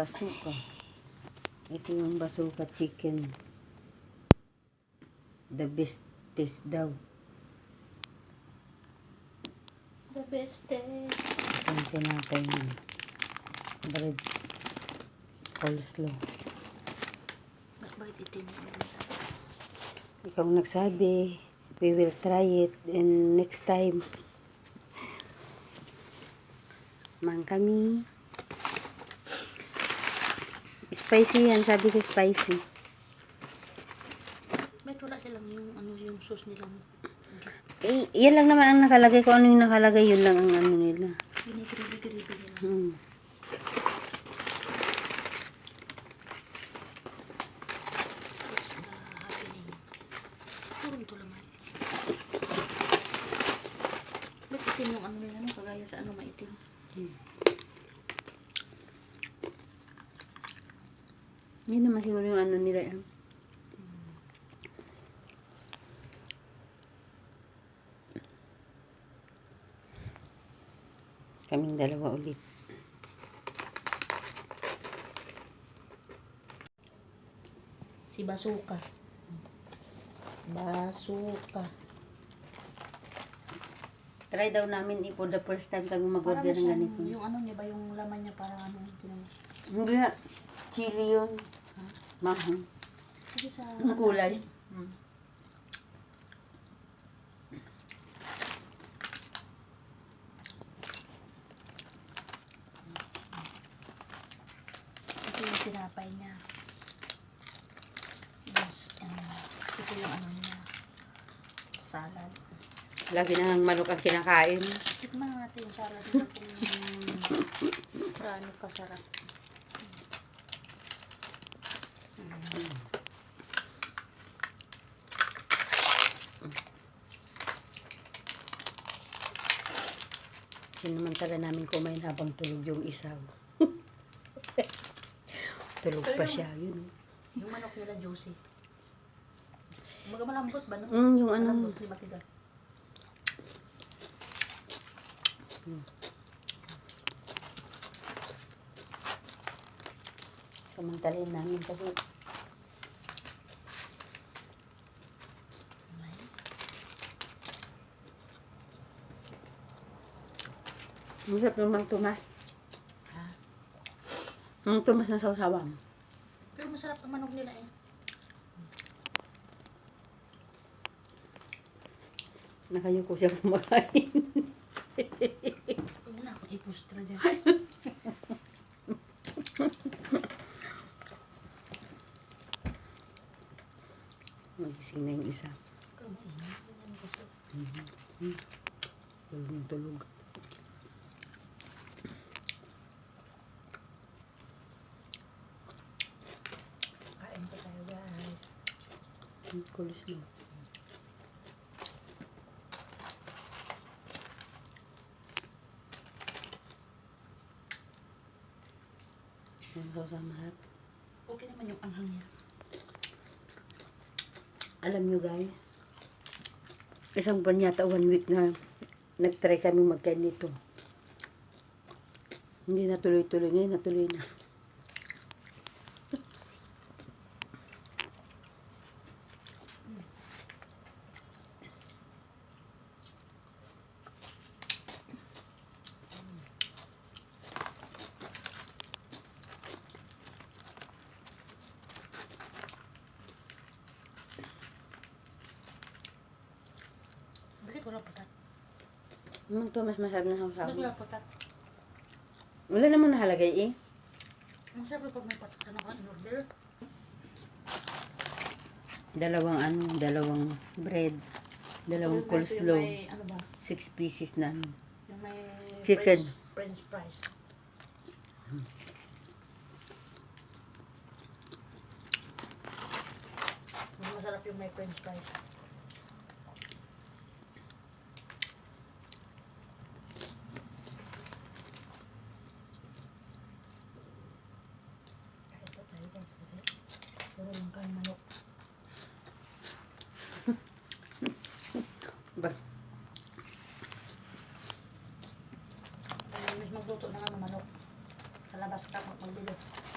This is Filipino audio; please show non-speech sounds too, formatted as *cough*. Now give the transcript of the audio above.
Basuka. Ito yung basuka chicken. The best taste daw. The best taste. Ito yung tinapay niya. Bread. Coleslaw. Bakit itim? Ikaw nagsabi. We will try it and next time. *laughs* Man kami. Spicy yan. Sabi ko spicy. Ba't wala silang yung ano yung sauce nila? Eh, yan lang naman ang nakalagay. Kung ano yung nakalagay, yun lang ang ano nila. Ginigribi-gribi nila. Hmm. Ba't itim yung ano nila? Kagaya sa ano maitim? Yun naman siguro yung ano nila. eh. Kaming dalawa ulit. Si Basuka. Basuka. Try daw namin eh, for the first time kami mag-order ng ganito. Yung ano niya ba, yung laman niya parang ano. Hindi. Chili yun. Mahang. Kasi sa... Ang kulay. Ito yung tinapay niya. Yes, and ito yung ano niya. Salad. Lagi na ang manok ang kinakain. Tikman natin yung salad nito kung gaano *laughs* kasarap. Sinamantala namin kumain habang tulog yung isaw. *laughs* tulog pa siya. Yun. oh. Yung manok nila juicy. Mga malambot ba no? Mm, yung ano. Malambot, di matigas. Samantalin namin kasi Masarap naman tumas. Ha? Ang tumas na sawsawang. Pero masarap ang manok nila eh. Nakayuko siya kumakain. *laughs* Huwag na ako ipustra dyan. Magising na yung isa. Kamutin. Ganyan gusto. Tulog ng tulog. Kain ko tayo guys. Ang kulis mo. Ang sawsama harap. Okay naman yung anghang niya. Alam nyo guys, isang buwan yata, one week na nag-try kami magkain nito. Hindi na tuloy-tuloy. Ngayon natuloy na. Bakit wala patat? Mang to mas masarap na Bakit sawsama. wala patat? Wala naman nahalagay eh. Ang sarap pag may patat ka na in-order. Dalawang ano, dalawang bread, dalawang coleslaw, may, ano ba? six pieces na ano. Yung may Chicken. French, French fries. Mas masarap yung may French fries. lang kang manok. Ba? Mas magluto na nga ng manok. Sa labas ka, magbibig.